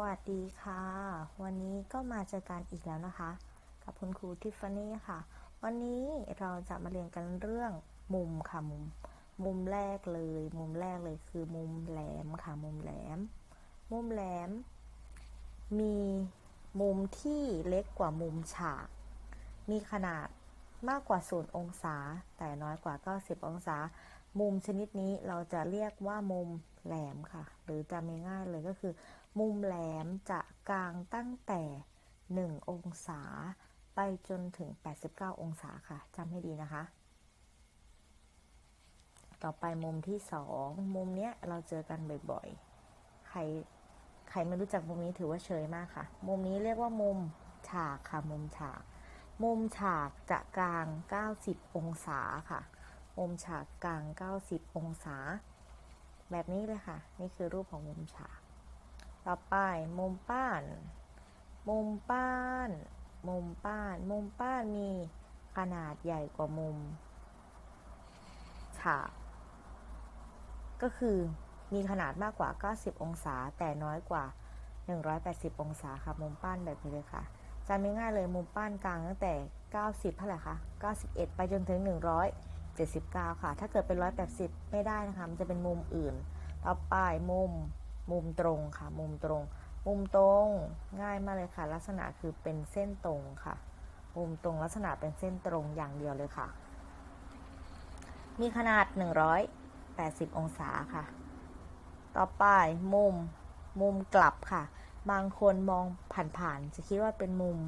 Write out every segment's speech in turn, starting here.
วัสดีค่ะ วันนี้ก็มาเจอกันอีกแล้วนะคะ กับคุณครูทิฟฟานี่ค่ะ วันนี้เราจะมาเรียนกันเรื่องมุมค่ะมุม มุมแรกเลย มุมแรกเลยคือมุมแหลมค่ะ มุมแหลม มุมแหลม มีมุมที่เล็กกว่ามุมฉาก มีขนาดมากกว่า0องศา แต่น้อยกว่า 90 องศา มุมชนิดนี้เราจะเรียกว่ามุมแหลมค่ะ หรือจำง่ายๆเลยก็คือ มุมแหลมจะกลางตั้งแต่ 1 องศา ไปจนถึง 89 องศาค่ะจำให้ดีนะคะ ต่อไปมุมที่สองมุมเนี้ยเราเจอกันบ่อยๆ ใครใครไม่รู้จักมุมนี้ถือว่าเฉยมากค่ะ มุมนี้เรียกว่ามุมฉากค่ะ มุมฉาก มุมฉากจะกลาง 90 องศาค่ะ มุมฉากกลาง 90 องศา แบบนี้เลยค่ะ นี่คือรูปของมุมฉาก ต่อไปมุมป้าน มุมป้าน มุมป้าน มุมป้านมีขนาดใหญ่กว่ามุมฉากก็คือมีขนาดมากกว่า 90 องศา แต่น้อยกว่า 180 องศาค่ะ มุมป้านแบบนี้เลยค่ะจำง่ายๆเลยมุมป้านกลางตั้งแต่ 90 เท่าไหร่คะ 91 ไปจนถึง 179 ค่ะ ถ้าเกิดเป็น 180 ไม่ได้นะคะ มันจะเป็นมุมอื่น ต่อไปมุม มุมตรงค่ะ มุมตรง มุมตรงง่ายมากเลยค่ะ ลักษณะคือเป็นเส้นตรงค่ะ มุมตรงลักษณะเป็นเส้นตรงอย่างเดียวเลยค่ะ มีขนาด 180 องศาค่ะ ต่อไปมุมมุมกลับค่ะ บางคนมองผ่านๆจะคิดว่าเป็นมุม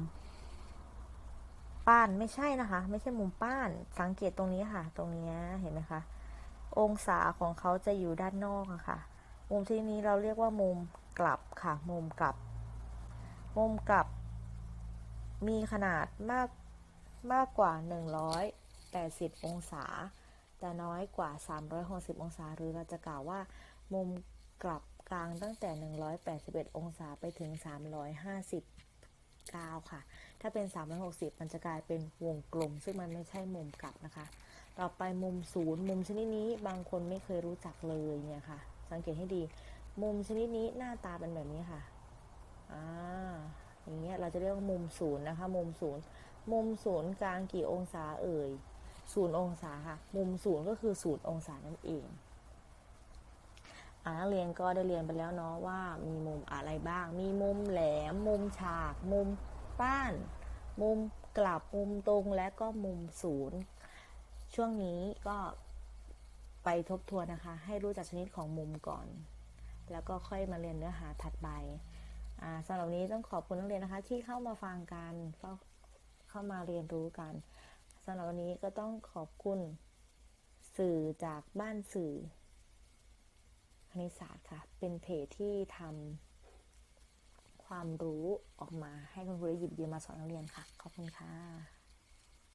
ป้านไม่ใช่นะคะ ไม่ใช่มุมป้านสังเกตตรงนี้ค่ะ ตรงนี้เห็นไหมคะองศาของเขาจะอยู่ด้านนอกอะค่ะ มุมที่นี้เราเรียกว่ามุมกลับค่ะ มุมกลับ มุมกลับ มีขนาดมากมากกว่า 180 องศา แต่น้อยกว่า 360 องศา หรือเราจะกล่าวว่า มุมกลับกลางตั้งแต่ 181 องศาไปถึง 359 ค่ะ ถ้าเป็น 360 มันจะกลายเป็นวงกลม ซึ่งมันไม่ใช่มุมกลับนะคะ ต่อไปมุมศูนย์มุมชนิดนี้บางคนไม่เคยรู้จักเลยเนี่ยค่ะ สังเกตให้ดี มุมชนิดนี้หน้าตาเป็นแบบนี้ค่ะอ่าอย่างเงี้ยเราจะเรียกว่ามุมศูนย์นะคะ มุมศูนย์มุมศูนย์กลางกี่องศาเอ่ยศูนย์องศาค่ะ มุมศูนย์ก็คือศูนย์องศานั่นเองอ่านักเรียนก็ได้เรียนไปแล้วเนาะว่ามีมุมอะไรบ้าง มีมุมแหลม มุมฉาก มุมป้าน มุมกลับ มุมตรง และก็มุมศูนย์ ช่วงนี้ก็ ไปทบทวนนะคะ ให้รู้จักชนิดของมุมก่อน แล้วก็ค่อยมาเรียนเนื้อหาถัดไปสำหรับนนี้ต้องขอบคุณนักเรียนนะคะ ที่เข้ามาฟังกันเข้าเข้ามาเรียนรู้กันสำหรับวันนี้ก็ต้องขอบคุณสื่อจากบ้านสื่อคณิตศาสตร์ค่ะ เป็นเพจที่ทำความรู้ออกมาให้คุณครูได้หยิบยืมมาสอนนักเรียนค่ะ ขอบคุณค่ะ